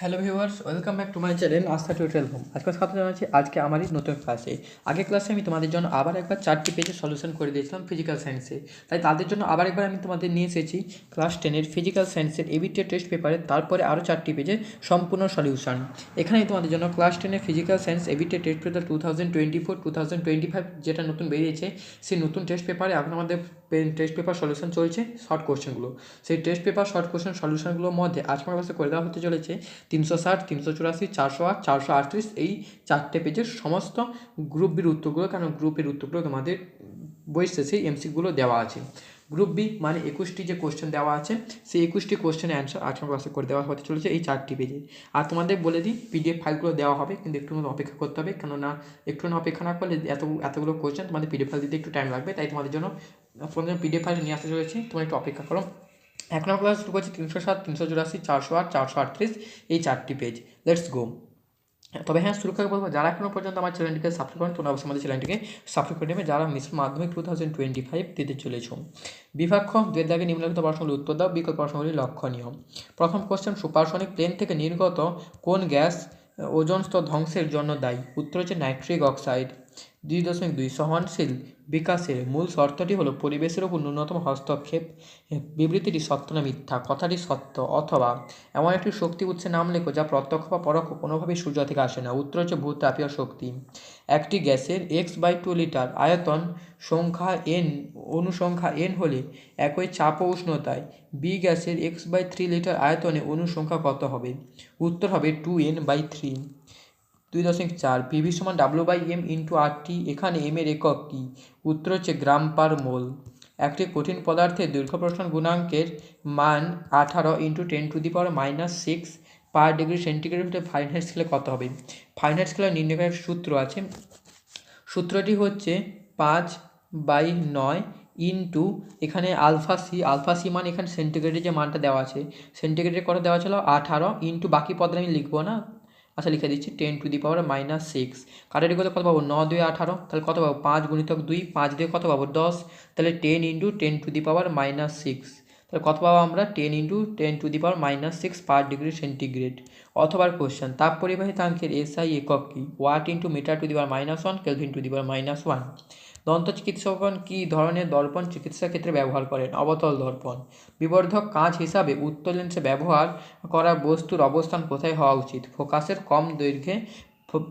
Hello viewers welcome back to my channel Astha tutorial home আজকে স্বাগত জানাচ্ছি, আজকে আমারই নতুন ক্লাসে আগে ক্লাসে আমি তোমাদের জন্য আবার একবার চারটি পেজের সলিউশন করে দিয়েছিলাম ফিজিক্যাল সায়েন্সে তাই তাদের জন্য আবার একবার আমি তোমাদের নিয়ে এসেছি ক্লাস টেনের ফিজিক্যাল সায়েন্সের এবিটিএ টেস্ট পেপারে তারপরে আরও চারটি পেজে সম্পূর্ণ সলিউশন এখানেই তোমাদের জন্য ক্লাস টেনের physical science ABTA test paper two thousand twenty four two thousand twenty five যেটা নতুন বেরিয়েছে, সেই নতুন টেস্ট পেপারে এখন আমাদের টেস্ট পেপার সলিউশন চলছে শর্ট কোশ্চেনগুলো সেই টেস্ট পেপার শর্ট কোশ্চেন সলিউশনগুলোর মধ্যে আজকে আমার কাছে করে দেওয়া হতে চলেছে তিনশো ষাট, তিনশো চুরাশি, চারশো আট, চারশো আটত্রিশ এই চারটে পেজের সমস্ত গ্রুপ বির উত্তরগুলো, কারণ গ্রুপের উত্তরগুলো তোমাদের বই শেষে এমসিগুলো দেওয়া আছে। গ্রুপ বি মানে একুশটি যে কোশ্চেন দেওয়া আছে, সেই একুশটি কোশ্চেনের অ্যান্সার আমার কাছে করে দেওয়া হতে চলেছে এই চারটি পেজে আর তোমাদের বলে দিই পিডিএফ ফাইলগুলো দেওয়া হবে, কিন্তু একটু অপেক্ষা করতে হবে, কেননা একটু অপেক্ষা না করলে এত, এতগুলো কোশ্চেন তোমাদের পিডিএফ ফাইল দিতে একটু টাইম লাগবে, তাই তোমাদের জন্য তোমাদের পিডিএফ ফাইল নিয়ে আসতে চলেছি। তোমরা একটু অপেক্ষা করো। এক নম্বর ক্লাস শুরু করছি তিনশো সাত, তিনশো চুরাশি, চারশো আট, চারশো আটত্রিশ, এই চারটি পেজ লেটস গো তবে হ্যাঁ শুরু করে বলব যারা এখনও পর্যন্ত আমার চ্যানেলটিকে সাবস্ক্রাইব করেন, তোমরা অবশ্যই আমাদের চ্যানেলটিকে সাবস্ক্রাইব করে নেবে। যারা মিশ্র মাধ্যমিক টু থাউজেন্ড টোয়েন্টি ফাইভ দিতে চলেছ। বিভাক্ষ দুয়ের দাগে নিম্নলিখিত প্রশ্নগুলি উত্তর দাও। বিকল্প প্রশ্নগুলি লক্ষণীয়। প্রথম কোশ্চেন সুপারসনিক প্লেন থেকে নির্গত কোন গ্যাস, ওজন স্তর ধ্বংসের জন্য দায়ী? উত্তর হচ্ছে নাইট্রিক অক্সাইড। দুই দশমিক দুই সহনশীল বিকাশের মূল শর্তটি হলো পরিবেশের উপর ন্যূনতম হস্তক্ষেপ। বিবৃতিটি সত্য না মিথ্যা? কথাটি সত্য অথবা এমন একটি শক্তি উৎসের নাম লেখো যা প্রত্যক্ষ বা পরোক্ষ কোনোভাবেই সূর্য থেকে আসে না। উত্তর হচ্ছে ভূতাপীয় শক্তি। একটি গ্যাসের এক্স বাই টু লিটার আয়তন সংখ্যা এন অনুসংখ্যা এন হলে একই চাপ ও উষ্ণতায় বি গ্যাসের এক্স বাই থ্রি লিটার আয়তনে অনুসংখ্যা কত হবে? উত্তর হবে টু এন বাই থ্রি দুই দশমিক চার পিভি সমান W by M into R T এখানে এম এর একক কী? উত্তর হচ্ছে গ্রাম পার মোল। একটি কঠিন পদার্থের দৈর্ঘ্য প্রসারণ গুণাঙ্কের মান আঠারো into ten to the power minus six per degree centigrade Fahrenheit স্কেলে কত হবে? ফাইনহাইট স্কেলের নির্ণয়ের সূত্র আছে। সূত্রটি হচ্ছে পাঁচ বাই নয় ইন্টু এখানে আলফা সি আলফা সি মানে এখানে সেন্টিগ্রেডের যে মানটা দেওয়া আছে সেন্টিগ্রেডের কত দেওয়া ছিল? আঠারো ইন্টু বাকি পদটা আমি লিখব না। আচ্ছা লিখে দিচ্ছি ten to the power minus six কাটারি করতে কত পাবো? ন দুই, আঠারো। তাহলে কত পাবো? পাঁচ গুণিতক দুই, পাঁচ দিয়ে কত পাবো? দশ। তাহলে ten into ten to the power minus six তাহলে কত পাবো আমরা? Ten into ten to the power minus six per degree centigrade অথবা কোশ্চেন তাপ পরিবাহিতাঙ্কের এসআই একক কি? Watt into metre to the power minus one kelvin to the power minus one দন্ত চিকিৎসকগণ কী ধরনের দর্পণ চিকিৎসা ক্ষেত্রে ব্যবহার করেন? অবতল দর্পণ। বিবর্ধক কাঁচ হিসাবে উত্তর লেন্সে ব্যবহার করা বস্তুর অবস্থান কোথায় হওয়া উচিত? ফোকাসের কম দৈর্ঘ্যে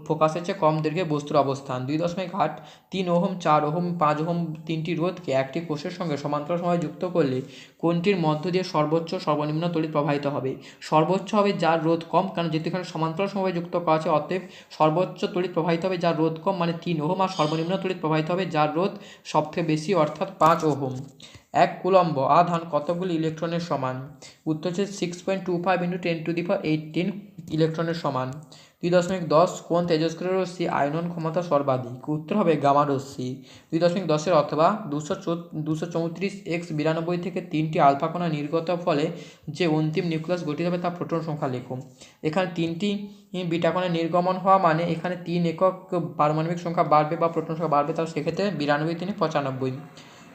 ফোকাসের চেয়ে কম দৈর্ঘ্যে বস্তুর অবস্থান। দুই দশমিক আট, তিন ওহম, চার ওহম, পাঁচ ওহম, তিনটি রোধকে একটি কোষের সঙ্গে সমান্তরাল সময় যুক্ত করলে কোনটির মধ্য দিয়ে সর্বোচ্চ সর্বনিম্ন তড়িৎ প্রবাহিত হবে। সর্বোচ্চ হবে যার রোধ কম, কারণ যেহেতু সমান্তরাল সময় যুক্ত করা আছে, অতএব সর্বোচ্চ তড়িৎ প্রবাহিত হবে যার রোধ কম মানে তিন ওহম, আর সর্বনিম্ন তড়িৎ প্রবাহিত হবে যার রোধ সবথেকে বেশি, অর্থাৎ পাঁচ ওহম। এক কুলম্ব আধান কতগুলি ইলেকট্রনের সমান? উত্তর হচ্ছে six point two five into ten to the power eighteen ইলেকট্রনের সমান। দুই দশমিক দশ কোন তেজস্ক্রিয় রশ্মি আয়নন ক্ষমতা সর্বাধিক। উত্তর হবে গামা রশ্মি। দুই দশমিক দশের অথবা দুশো দুশো চৌত্রিশ এক্স বিরানব্বই থেকে তিনটি আলফা নির্গত ফলে যে অন্তিম নিউক্লিয়াস গঠিত হবে তা প্রোটন সংখ্যা লেখো। এখানে তিনটি বিটা নির্গমন হওয়া মানে এখানে তিন একক পারমাণবিক সংখ্যা বাড়বে বা প্রোটন সংখ্যা বাড়বে তাও সেক্ষেত্রে বিরানব্বই তিনে পঁচানব্বই।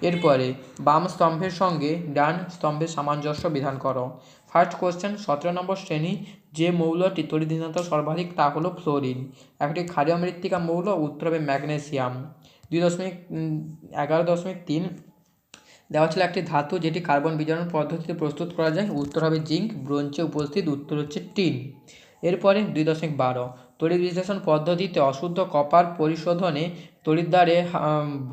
এরপরে বাম স্তম্ভের সঙ্গে ডান স্তম্ভের সামঞ্জস্য বিধান করো। ফার্স্ট কোশ্চেন সতেরো নম্বর শ্রেণি, যে মৌলটি তরিদিনতা সর্বাধিক, তা হলো ফ্লোরিন। একটি ক্ষারীয় মৃত্তিকা মৌল উত্তর হবে ম্যাগনেসিয়াম। দুই দশমিক এগারো দশমিক তিন, দেওয়া ছিল একটি ধাতু যেটি কার্বন বিজারণ পদ্ধতিতে প্রস্তুত করা যায়। উত্তর হবে জিঙ্ক ব্রোঞ্চে উপস্থিত, উত্তর হচ্ছে টিন। এরপরে দুই দশমিক বারো, তড়িৎ বিশ্লেষণ পদ্ধতিতে অশুদ্ধ কপার পরিশোধনে তড়িৎদ্বারে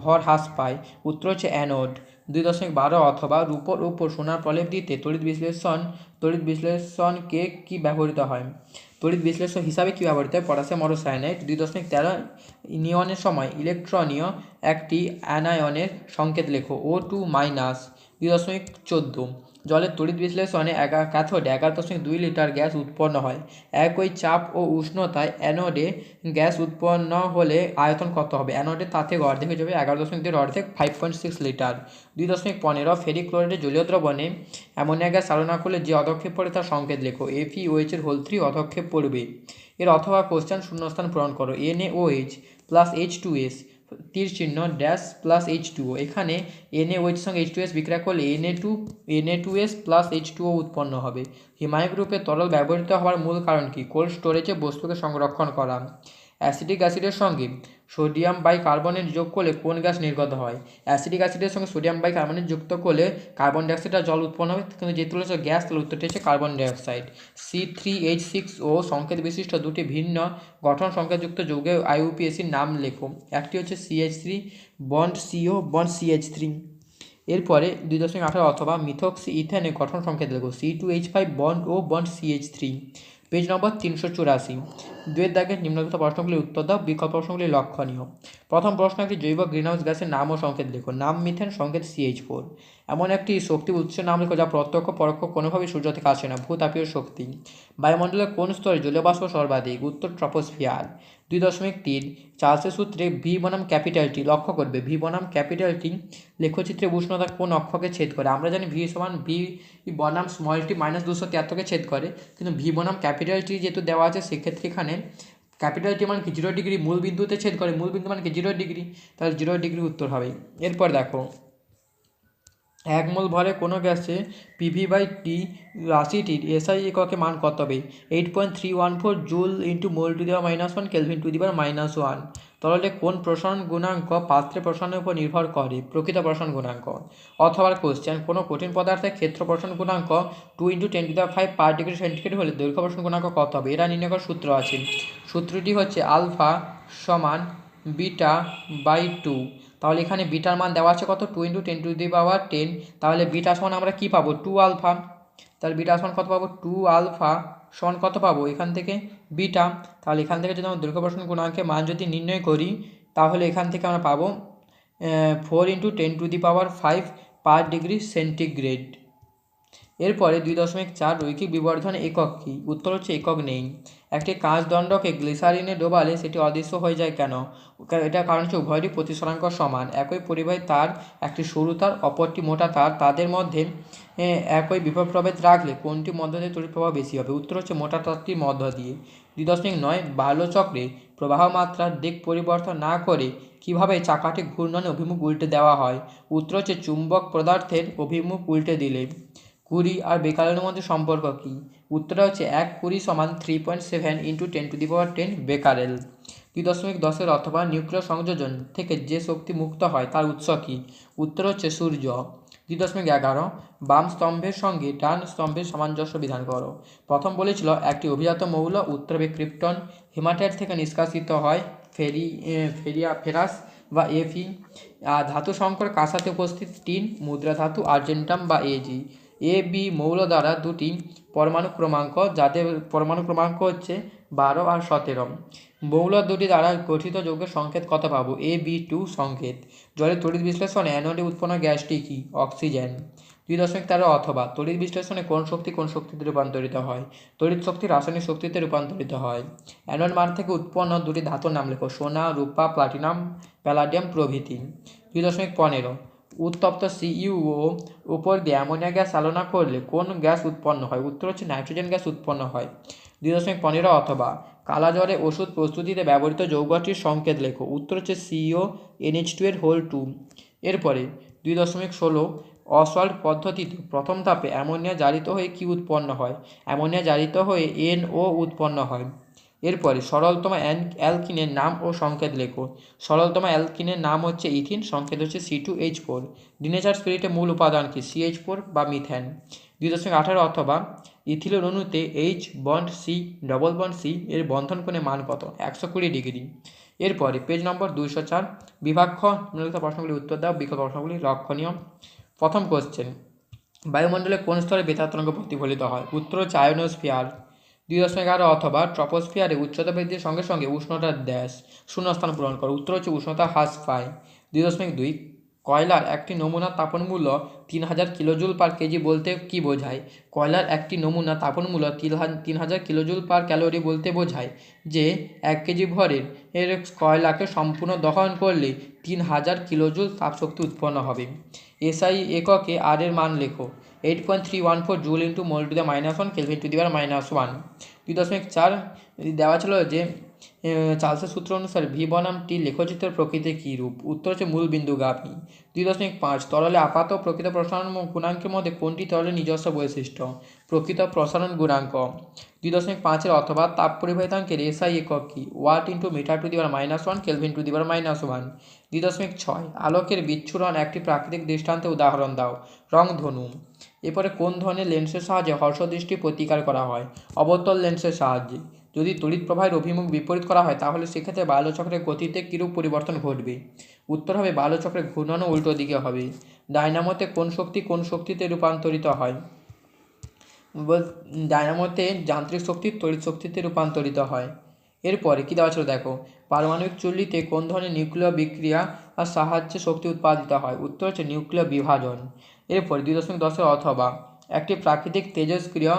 ভর হ্রাস পায়। উত্তর হচ্ছে অ্যানোড। দুই দশমিক বারো অথবা রূপর উপর সোনার প্রলেপ দিতে তড়িৎ বিশ্লেষণ, তড়িৎ বিশ্লেষণকে কী ব্যবহৃত হয়? তড়িৎ বিশ্লেষণ হিসাবে কী ব্যবহৃত হয়? পটাশিয়াম মরোসায়ানাইড দুই দশমিক তেরো নিয়নের সময় ইলেকট্রনীয় একটি অ্যানায়নের সংকেত লেখো ও টু মাইনাস দুই দশমিক চোদ্দ। জলের তড়িৎ বিশ্লেষণে এগা ক্যাথোডে এগারো দশমিক দুই লিটার গ্যাস উৎপন্ন হয়। একই চাপ ও উষ্ণতায় অ্যানোডে গ্যাস উৎপন্ন হলে আয়তন কত হবে? অ্যানোডে তা থেকে অর্ধেক হয়ে যাবে এগারো দশমিক দুই অর্ধেক ফাইভ পয়েন্ট সিক্স লিটার। দুই দশমিক পনেরো ফেরিক ক্লোরাইডের জলীয় দ্রবণে অ্যামোনিয়া গ্যাস চালনা করলে যে অধক্ষেপ পড়ে তার সংকেত লেখো। এফি ওএইচের হোল থ্রি অধক্ষেপ পড়বে। এর অথবা কোশ্চেন শূন্যস্থান পূরণ করো। N A O H plus H two S তীর চিহ্ন ড্যাশ প্লাস এইচ টুও এখানে এনএ ওইচের সঙ্গে এইচ টু এস বিক্রিয়া করলে NA two NA two S plus H টুও উৎপন্ন হবে। হিমায়ক গ্রুপে তরল ব্যবহৃত হওয়ার মূল কারণ কি? কোল্ড স্টোরেজে বস্তুকে সংরক্ষণ করা। অ্যাসিডিক অ্যাসিডের সঙ্গে সোডিয়াম বাই কার্বনেট যোগ করলে কোন গ্যাস নির্গত হয়? অ্যাসিডিক অ্যাসিডের সঙ্গে সোডিয়াম বাই কার্বনেট যুক্ত করলে কার্বন ডাইঅক্সাইড জল উৎপন্ন হবে। কিন্তু যেহেতু হচ্ছে গ্যাস, তাহলে উত্তরটি হচ্ছে carbon dioxide. C three H six O সংকেত বিশিষ্ট দুটি ভিন্ন গঠন সংকেতযুক্ত যৌগে আইউপিএসির নাম লেখো। একটি হচ্ছে CH three bond CO bond CH three এরপরে দুই দশমিক আঠারো অথবা মিথক্সি ইথেনের গঠন সংকেত লেখো। C two H five bond O bond CH three page number তিনশো চুরাশি। দুয়ের দাগের নিম্নলিখিত প্রশ্নগুলির উত্তর দাও, বিকল্প প্রশ্নগুলি লক্ষণীয়। প্রথম প্রশ্ন একটি জৈব গ্রিনহাউস গ্যাসের নাম ও সংকেত লেখো নাম মিথেন, সংকেত সিএইচ ফোর এমন একটি শক্তি উৎসের নাম লেখো যা প্রত্যক্ষ, পরোক্ষ, কোনোভাবেই সূর্য থেকে আসে না ভূতাপীয় শক্তি। বায়ুমণ্ডলের কোন স্তরে জলীয় বাষ্প সর্বাধিক? উত্তর ট্রপোস্ফিয়ার। দুই দশমিক তিন, চার্লসের সূত্রে ভি বনাম ক্যাপিটালটি লক্ষ্য করবে। ভি বনাম ক্যাপিটালটি লেখচিত্রে উষ্ণতা কোন অক্ষকে ছেদ করে? আমরা জানি ভি সমান ভি বনাম স্মলটি মাইনাস দুশো তিয়াত্তরকে ছেদ করে, কিন্তু ভি বনাম ক্যাপিটালটি যেহেতু দেওয়া আছে, সেক্ষেত্রে এখানে ক্যাপিটালটি মানে কি? জিরো ডিগ্রি মূল বিন্দুতে ছেদ করে, মূল বিন্দু মানে কি? জিরো ডিগ্রি তাহলে জিরো ডিগ্রি উত্তর হবে। এরপর দেখো, এক মোল ভরে কোনো গ্যাসে পিভি বাই টি রাশিটির এসআই এককে মান কত হবে? Eight point three one four joule into mole to দেওয়া minus one kelvin to the power minus one তাহলে কোন প্রসারণ গুণাঙ্ক পাত্রে প্রসারণের উপর নির্ভর করে? প্রকৃত প্রসারণ গুণাঙ্ক। অথবা কোশ্চেন কোনো কঠিন পদার্থের ক্ষেত্র প্রসারণ গুণাঙ্ক টু ইন্টু টেন টু দেওয়া ফাইভ পার ডিগ্রি সেন্টিগ্রেড হলে দৈর্ঘ্য প্রসারণ গুণাঙ্ক কত হবে? এরা নির্ণয় করার সূত্র আছে। সূত্রটি হচ্ছে আলফা সমান বিটা বাই টু তাহলে এখানে বিটার মান দেওয়া আছে কত? Two into ten to the power ten তাহলে বিটা সমান আমরা কী পাবো? টু আলফা তাহলে বিটা সমান কত পাবো? টু আলফা সমান কত পাবো? এখান থেকে বিটা তাহলে এখান থেকে যদি আমরা দৈর্ঘ্য প্রশ্ন গুণাঙ্কের মান যদি নির্ণয় করি, তাহলে এখান থেকে আমরা পাবো four into ten to the power five per degree centigrade এরপরে দুই দশমিক চার রৈখিক বিবর্ধন একক কী? উত্তর হচ্ছে একক নেই। একটি কাঁচ দণ্ডকে গ্লিসারিনে ডোবালে সেটি অদৃশ্য হয়ে যায় কেন? এটা কারণ হচ্ছে উভয়টি প্রতিসরাঙ্ক সমান। একই পরিবাহী তার একটি সরু তার, অপরটি মোটা তার। তাদের মধ্যে একই বিভব প্রভেদ রাখলে কোনটি মধ্য দিয়ে তড়িৎ প্রবাহ বেশি হবে? উত্তর হচ্ছে মোটা তারটির মধ্য দিয়ে। দুই দশমিক নয় বাল্য চক্রে প্রবাহ মাত্রার দিক পরিবর্তন না করে কীভাবে চাকাটি ঘূর্ণনে অভিমুখ উল্টে দেওয়া হয়? উত্তর হচ্ছে চুম্বক পদার্থের অভিমুখ উল্টে দিলে। কুড়ি আর বেকারের মধ্যে সম্পর্ক কী? উত্তরটা হচ্ছে এক কুড়ি সমান three point seven into ten to the power ten becquerel. দুই দশমিক দশের অথবা নিউক্লিয় সংযোজন থেকে যে শক্তি মুক্ত হয় তার উৎস কী? উত্তর হচ্ছে সূর্য। দুই দশমিক এগারো, বাম স্তম্ভের সঙ্গে ডান স্তম্ভের সামঞ্জস্য বিধান করো। প্রথম বলেছিল একটি অভিজাত মৌল উত্তরে ক্রিপ্টন, হিমাটাইট থেকে নিষ্কাশিত হয় ফেরি ফেরিয়া, ফেরাস বা এফি। ধাতু সংকর কাঁসাতে উপস্থিত? টিন, মুদ্রা ধাতু আর্জেন্টাম বা এজি। এ বি মৌল দ্বারা দুটি পরমাণু ক্রমাঙ্ক, যাদের পরমাণু ক্রমাঙ্ক হচ্ছে বারো আর সতেরো। মৌল দুটি দ্বারা গঠিত যৌগের সংকেত কত পাবো? এ বি টু সংকেত। জলের তড়িৎ বিশ্লেষণে অ্যানোডে উৎপন্ন গ্যাসটি কি? অক্সিজেন। দুই দশমিক তেরো অথবা, তড়িৎ বিশ্লেষণে কোন শক্তি কোন শক্তিতে রূপান্তরিত হয়? তড়িৎ শক্তি রাসায়নিক শক্তিতে রূপান্তরিত হয়। অ্যানোড মান থেকে উৎপন্ন দুটি ধাতুর নাম লেখো, সোনা, রূপা, প্লাটিনাম, প্যালাডিয়াম প্রভৃতি। দুই দশমিক পনেরো। উত্তপ্ত সিইউও উপর দিয়ে অ্যামোনিয়া গ্যাস আলোনা করলে কোন গ্যাস উৎপন্ন হয়? উত্তর হচ্ছে নাইট্রোজেন গ্যাস উৎপন্ন হয়। দুই দশমিক পনেরো অথবা কালা জ্বরে ওষুধ প্রস্তুতিতে ব্যবহৃত যৌগটির সংকেত লেখো। উত্তর হচ্ছে সিও এনএইচ টু এর হোল টু। এরপরে দুই দশমিক ষোলো অসল্ট পদ্ধতিতে প্রথম ধাপে অ্যামোনিয়া জারিত হয়ে কি উৎপন্ন হয়? অ্যামোনিয়া জারিত হয়ে এনও উৎপন্ন হয়। এরপরে সরলতম অ্যালকিনের নাম ও সংকেত লেখো। সরলতম অ্যালকিনের নাম হচ্ছে ইথিন, সংকেত হচ্ছে C two H four denature স্পিরিটের মূল উপাদান কি? সি এইচ ফোর বা মিথেন। দুই দশমিক আঠারো অথবা ইথিলের অণুতে H bond C double bond C এর বন্ধন কোণে মান কত? একশো কুড়ি ডিগ্রি। এরপরে পেজ নম্বর দুইশো চার, বিভাক্ষ নিম্নলিখিত প্রশ্নগুলি উত্তর দাও, বিকল্প প্রশ্নগুলি লক্ষণীয়। প্রথম কোশ্চেন বায়ুমণ্ডলে কোন স্তরে বেতার তরঙ্গ প্রতিফলিত হয়? উত্তর হচ্ছে আয়োনোস্ফিয়ার। দুই দশমিক এগারো অথবা ট্রপোস্ফিয়ারে উচ্চতা বৃদ্ধির সঙ্গে সঙ্গে উষ্ণতার দেশ শূন্যস্থান পূরণ করে। উত্তর হচ্ছে উষ্ণতা হ্রাস পায়। দুই দশমিক দুই, কয়লার একটি নমুনা তাপন মূল্য তিন হাজার কিলোজুল পার কেজি বলতে কি বোঝায়? কয়লার একটি নমুনা তাপন মূল্য তিন হাজার কিলোজুল পার ক্যালোরি বলতে বোঝায় যে এক কেজি ভরের এর কয়লাকে সম্পূর্ণ দহন করলে তিন হাজার কিলোজুল তাপশক্তি উৎপন্ন হবে। এসআই এককে আর এর মান লেখো। Eight point three one four joule into mole to the minus one kelvin to the minus one দুই দশমিক চার, দেওয়া ছিল যে চার্লসের সূত্র অনুসারে ভি বনাম টি লেখচিত্রের প্রকৃতি কী রূপ? উত্তর হচ্ছে মূল বিন্দু গাভী। দুই দশমিক পাঁচ, তরলে আপাত প্রকৃত প্রসারণ গুণাঙ্কের মধ্যে কোনটি তরলের নিজস্ব বৈশিষ্ট্য? প্রকৃত প্রসারণ গুণাঙ্ক। দুই দশমিক পাঁচের অথবা তাপ পরিবাহিতাঙ্কের এসআই একক কি? Watt into metre to the power minus one, kelvin to the power minus one. দুই দশমিক ছয়, আলোকের বিচ্ছুরণ একটি প্রাকৃতিক দৃষ্টান্তে উদাহরণ দাও। রং ধনু। এরপরে কোন ধরনের লেন্সের সাহায্যে হর্ষদৃষ্টি প্রতিকার করা হয়? অবতল লেন্সের সাহায্যে। যদি তড়িৎ প্রবাহের অভিমুখ বিপরীত করা হয়, তাহলে সেক্ষেত্রে বায়ুচক্রের গতিতে কীরূপ পরিবর্তন ঘটবে? উত্তর হবে বায়ুচক্রের ঘূর্ণনও উল্টো দিকে হবে। ডায়নামোতে কোন শক্তি কোন শক্তিতে রূপান্তরিত হয়? ডায়নামোতে যান্ত্রিক শক্তি তড়িৎ শক্তিতে রূপান্তরিত হয়। এরপরে কী দেওয়া ছিল দেখো, পারমাণবিক চুল্লিতে কোন ধরনের নিউক্লিয় বিক্রিয়া আর সাহায্যে শক্তি উৎপাদিত হয়? উত্তর হচ্ছে নিউক্লিয় বিভাজন। এরপর দুই দশমিক দশের অথবা একটি প্রাকৃতিক তেজস্ক্রিয়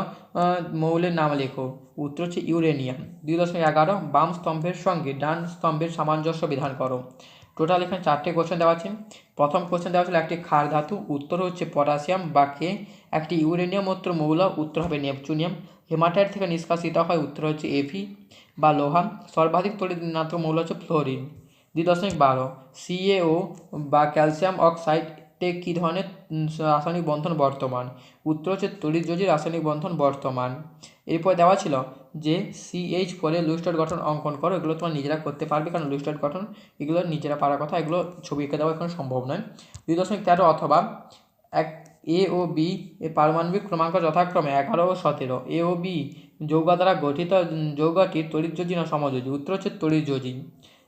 মৌলের নাম লেখো। উত্তর হচ্ছে ইউরেনিয়াম। দুই দশমিক এগারো, বাম স্তম্ভের সঙ্গে ডান স্তম্ভের সামঞ্জস্য বিধান করো। টোটাল এখানে চারটে কোশ্চেন দেওয়া আছে। প্রথম কোশ্চেন দেওয়া ছিল একটি ক্ষার ধাতু, উত্তর হচ্ছে পটাশিয়াম বা কে একটি ইউরেনিয়াম উত্তর মৌল, উত্তর হবে নেপচুনিয়াম। হেমাটাইট থেকে নিষ্কাশিত হয়, উত্তর হচ্ছে এভি বা লোহা সর্বাধিক তড়িৎ মৌল হচ্ছে ফ্লোরিন। দুই দশমিক বারো সিএও বা ক্যালসিয়াম অক্সাইড তে কী ধরনের রাসায়নিক বন্ধন বর্তমান? উত্তর হচ্ছে তড়িৎযোজী রাসায়নিক বন্ধন বর্তমান। এরপর দেওয়া ছিল যে সিএইচ ফোরে লুস্টার গঠন অঙ্কন করো, এগুলো তোমার নিজেরা করতে পারবে, কারণ লুস্টার গঠন এগুলো নিজেরা পারার কথা, এগুলো ছবি এঁকে দেওয়া এখন সম্ভব নয়। দুই দশমিক তেরো অথবা এক এ ও বি এ পারমাণবিক ক্রমাঙ্ক যথাক্রমে এগারো ও সতেরো। এ ও বি যৌগ দ্বারা গঠিত যৌগটির তড়িৎযোজী না সমযোজী, উত্তর হচ্ছে তড়িৎযোজী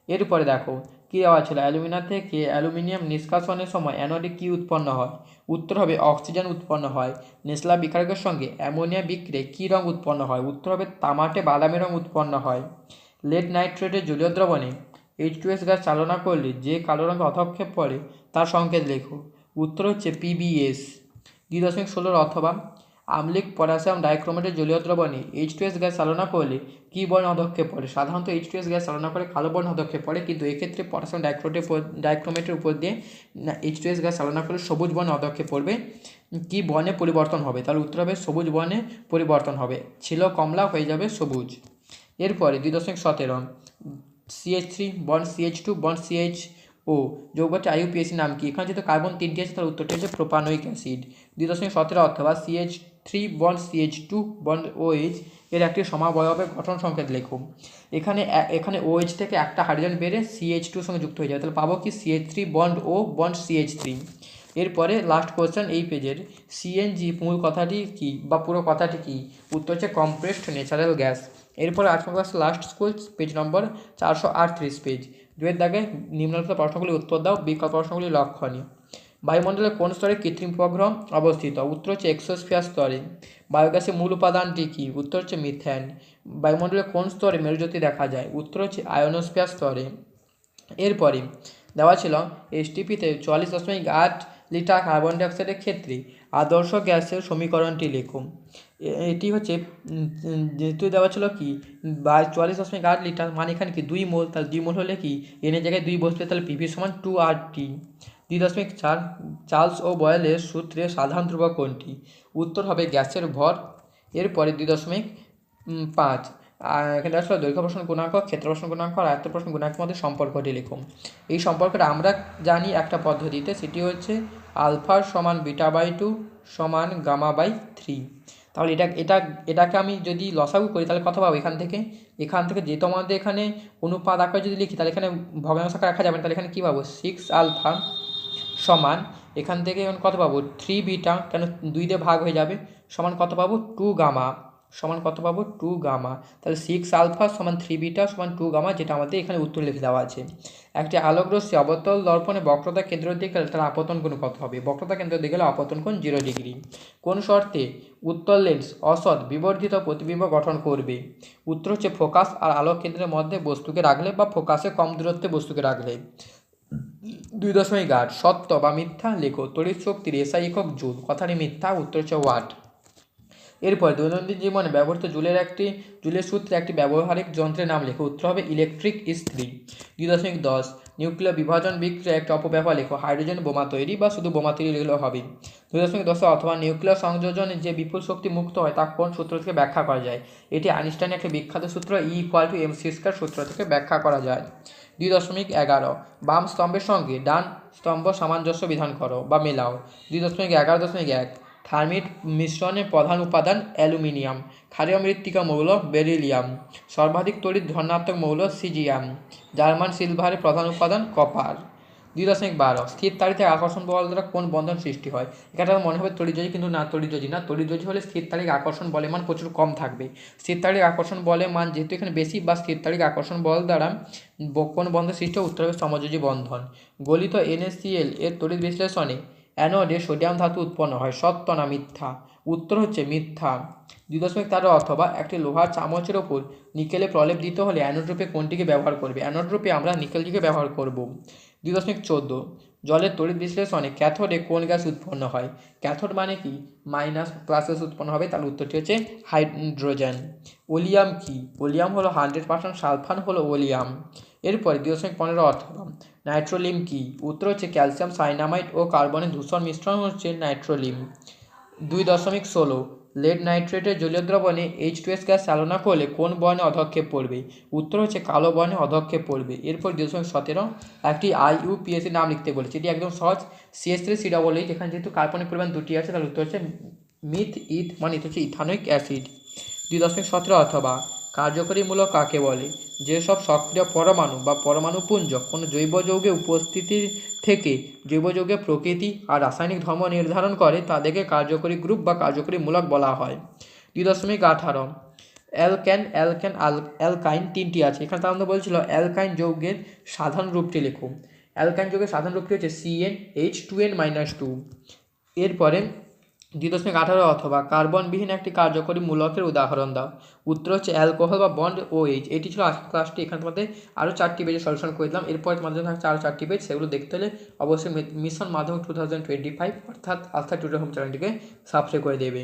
এরপরে দেখো কী দেওয়া ছিল? অ্যালুমিনা থেকে অ্যালুমিনিয়াম নিষ্কাশনের সময় অ্যানোডে কী উৎপন্ন হয়? উত্তর হবে অক্সিজেন উৎপন্ন হয়। নেসলা বিকারকের সঙ্গে অ্যামোনিয়া বিক্রে কী রং উৎপন্ন হয়? উত্তর হবে তামাটে বাদামি রং উৎপন্ন হয়। লেড নাইট্রেটের জলীয় দ্রবণে এইচ টু এস গ্যাস চালনা করলে যে কালো রঙে অধক্ষেপ পড়ে তার সংকেত লেখো। উত্তর হচ্ছে পিবিএস দুই দশমিক ষোলোর অথবা আমলিক পটাশিয়াম ডাইক্রোমেটের জলীয় দ্রবণে এইচ টু এস গ্যাস চালনা করলে কী বর্ণ অধক্ষেপ পড়ে? সাধারণত এইচ টু এস গ্যাস চালনা করে কালো বর্ণ অধক্ষেপ পড়ে, কিন্তু এক্ষেত্রে পটাশিয়াম ডাইক্রোটের ডাইক্রোমেটের উপর দিয়ে এইচ টু এস গ্যাস চালনা করলে সবুজ বর্ণ অধক্ষেপ পড়বে। কী বর্ণে পরিবর্তন হবে? তাহলে উত্তর হবে সবুজ বর্ণে পরিবর্তন হবে। ছিল কমলা, হয়ে যাবে সবুজ। এরপরে দুই দশমিক সতেরো CH three, bond CH two, bond CH O, যৌগটি IUPAC নাম কি? এখানে যেহেতু কার্বন তিনটি আছে, তার উত্তরটি হচ্ছে প্রোপানোইক অ্যাসিড। দুই দশমিক সতেরো অথবা CH three bond CH two bond OH এর একটি সমাবয়বের গঠন সংকেত লেখো এখানে এখানে ওএইচ থেকে একটা হাইড্রোজেন বেড়ে সিএইচ টুর সঙ্গে যুক্ত হয়ে যাবে তাহলে পাবো কি CH three bond O bond CH three. এরপরে লাস্ট কোয়েশ্চেন এই পেজের সিএনজি মূল কথাটি কি বা পুরো কথাটি কি? উত্তর হচ্ছে কম্প্রেসড ন্যাচারাল গ্যাস এরপরে আজকের class last school page number চারশো আটত্রিশ পেজ দুয়ের দাগে নিম্নলিখিত প্রশ্নগুলি উত্তর দাও, বিকল্প প্রশ্নগুলি লক্ষণীয়। বায়ুমণ্ডলের কোন স্তরে কৃত্রিম উপগ্রহ অবস্থিত? উত্তর হচ্ছে এক্সোস্ফিয়ার স্তরে। বায়োগ্যাসের মূল উপাদানটি কী? উত্তর হচ্ছে মিথেন। বায়ুমণ্ডলের কোন স্তরে মেরুজ্যোতি দেখা যায়? উত্তর হচ্ছে আয়নোস্ফিয়ার স্তরে। এরপরে দেওয়া ছিল এসটিপিতে চুয়াল্লিশ দশমিক আট লিটার কার্বন ডাইঅক্সাইডের ক্ষেত্রে আদর্শ গ্যাসের সমীকরণটি লিখুন এটি হচ্ছে যেহেতু দেওয়া ছিল কি? বা চুয়াল্লিশ দশমিক আট লিটার মানে এখানে কি দুই মোল? তাহলে দুই মোল হলে কি? এনের জায়গায় দুই বসলে তাহলে পিভি সমান টু আর টি দুই দশমিক চার, চার্লস ও বয়েলের সূত্রে সাধারণ ধ্রুবক কোনটি? উত্তর হবে গ্যাসের ভর, এরপরে দুই দশমিক পাঁচ। এখানে আসলে দৈর্ঘ্য প্রশ্ন গুণাঙ্ক, ক্ষেত্র প্রশ্ন গুণাঙ্ক আর আয়ত্ত প্রশ্ন গুণাঙ্কের মধ্যে সম্পর্কটি লিখুন। এই সম্পর্কটা আমরা জানি একটা পদ্ধতিতে, সেটি হচ্ছে আলফা সমান বিটা বাই টু সমান গামা বাই থ্রি। তাহলে এটা এটা, এটাকে আমি যদি লসাগু করি, তাহলে কত পাবো এখান থেকে? এখান থেকে যেহেতু আমাদের এখানে অনুপাত আকারে যদি লিখি, তাহলে এখানে ভগ্নাংশ আকারে রাখা যাবে তাহলে এখানে কী পাবো? সিক্স আলফা সমান, এখান থেকে কত পাবো? থ্রি বিটা কেন দুই দিয়ে ভাগ হয়ে যাবে? সমান কত পাবো? টু গামা সমান কত পাবো? টু গামা তাহলে সিক্স আলফা সমান থ্রি বিটা সমান টু গামা যেটা আমাদের এখানে উত্তর লিখে দেওয়া আছে। একটি আলোকরশ্মি অবতল দর্পণে বক্রতা কেন্দ্র দিকে গেলে তার আপতন কোণ কত হবে? বক্রতা কেন্দ্র দিকে গেলে আপতন কোণ জিরো ডিগ্রি কোন শর্তে? উত্তর লেন্স অসৎ, বিবর্ধিত প্রতিবিম্ব গঠন করবে। উত্তর হচ্ছে ফোকাস আর আলোক কেন্দ্রের মধ্যে বস্তুকে রাখলে বা ফোকাসে কম দূরত্বে বস্তুকে রাখলে। দুই দশমিক আট, সত্য বা মিথ্যা? লেখো, তড়িৎ শক্তির এসআই একক জুল কথাটি মিথ্যা, উত্তর হচ্ছে ওয়াট। এরপর দৈনন্দিন জীবনে ব্যবহৃত জুলের একটি, জুলের সূত্রে একটি ব্যবহারিক যন্ত্রের নাম লেখো, উত্তর হবে ইলেকট্রিক ইস্ত্রি। দুই দশমিক দশ, নিউক্লিয় বিভাজন বিক্রিয়া একটি অপব্যবহার লেখো, হাইড্রোজেন বোমা তৈরি বা শুধু বোমা তৈরি লিখলেও হবে। দুই দশমিক দশে অথবা নিউক্লিয় সংযোজনে যে বিপুল শক্তি মুক্ত হয় তা কোন সূত্র থেকে ব্যাখ্যা করা যায়? এটি আইনস্টাইনের একটি বিখ্যাত সূত্র E equal to M C square সূত্র থেকে ব্যাখ্যা করা যায়। দুই দশমিক এগারো। বাম স্তম্ভের সঙ্গে ডান স্তম্ভ সামঞ্জস্য বিধান করো বা মেলাও। দুই দশমিক এগারো দশমিক এক। থার্মিট মিশ্রণের প্রধান উপাদান অ্যালুমিনিয়াম। ক্ষারীয় মৃত্তিকা মৌল বেরিলিয়াম। সর্বাধিক তড়িৎ ধনাত্মক মৌল সিজিয়াম। জার্মান সিলভারের প্রধান উপাদান কপার। দুই দশমিক বারো। স্থির তারিতে আকর্ষণ বল দ্বারা কোন বন্ধন সৃষ্টি হয়? আমার মনে হবে তড়িৎযোজী কিন্তু না তড়িৎযোজী না। তড়িৎযোজী হলে স্থির তারিখ আকর্ষণ বলের মান প্রচুর কম থাকবে। স্থির তারিখ আকর্ষণ বলের মান যেহেতু এখানে বেশি বা স্থির তারিখ আকর্ষণ বল দ্বারা কোন বন্ধন সৃষ্টি উত্তর হবে সমযোজী বন্ধন। গলিত এনএসিএল এর তড়িৎ বিশ্লেষণে অ্যানোডে সোডিয়াম ধাতু উৎপন্ন হয়। সত্য না মিথ্যা? উত্তর হচ্ছে মিথ্যা। দুই দশমিক তেরো অথবা একটি লোহার চামচের ওপর নিকেলে প্রলেপ দিতে হলে অ্যানোড রূপে কোনটিকে ব্যবহার করবে? অ্যানোড রূপে আমরা নিকেলটিকে ব্যবহার করব। দুই দশমিক চোদ্দ। জলের তড়িৎ বিশ্লেষণে ক্যাথোডে কোন গ্যাস উৎপন্ন হয়? ক্যাথোড মানে কি? মাইনাস প্লাস গ্যাস উৎপন্ন হবে তার উত্তরটি হচ্ছে হাইড্রোজেন। ওলিয়াম কি? ওলিয়াম হলো হান্ড্রেড পার্সেন্ট সালফান হলো ওলিয়াম। এরপরে দুই দশমিক পনেরো অথবা নাইট্রোলিম কি? উত্তর হচ্ছে ক্যালসিয়াম সাইনামাইড ও কার্বনের দূষণ মিশ্রণ হচ্ছে নাইট্রোলিম। দুই দশমিক ষোলো। লেড নাইট্রেটের জলীয় দ্রবণে এইচ টু এস গ্যাস চালনা করলে কোন বর্ণে অধক্ষেপ পড়বে উত্তর হচ্ছে কালো বর্ণে অধক্ষেপ পড়বে এরপর দুশো সতেরো, একটি আই ইউপিএসসি নাম লিখতে বলেছে। এটি একদম সহজ CS three C double H এখানে যেহেতু কার্বনিক পরিমাণ দুটি আছে, তাহলে উত্তর হচ্ছে মিথ, ইথ মানে এটা হচ্ছে ইথানোইক অ্যাসিড। দুই দশমিক সতেরো অথবা কার্যকরী মূলক কাকে বলে? যেসব সক্রিয় পরমাণু বা পরমাণু পুঞ্জ কোনো জৈব যৌগে উপস্থিতি থেকে জৈব যৌগের প্রকৃতি আর রাসায়নিক ধর্ম নির্ধারণ করে, তাদেরকে কার্যকরী গ্রুপ বা কার্যকরী মূলক বলা হয়। দুই দশমিক আঠারো অ্যালক্যান অ্যালক্যান আল, অ্যালকাইন তিনটি আছে। এখানে তার মধ্যে বলছিল অ্যালকাইন যৌগের সাধারণ রূপটি লেখো অ্যালকাইন যৌগের সাধারণ রূপটি হচ্ছে CN H two N minus two এরপরে দুই দশমিক আঠারো অথবা কার্বনবিহীন একটি কার্যকরী মূলকের উদাহরণ দাও। উত্তর হচ্ছে অ্যালকোহল বা বন্ড ও এইচ। এটি ছিল আজকের ক্লাসটি এখানে তোমাদের আরও চারটি পেজে সলিউশন করে দিলাম। এরপরে তোমাদের থাকছে আরও চারটি পেজ সেগুলো দেখতে হলে অবশ্যই মিশন মাধ্যমিক টু থাউজেন্ড টোয়েন্টি ফাইভ অর্থাৎ আস্থা টুডে হোম চ্যানেলটিকে সাবস্ক্রাইব করে দেবে।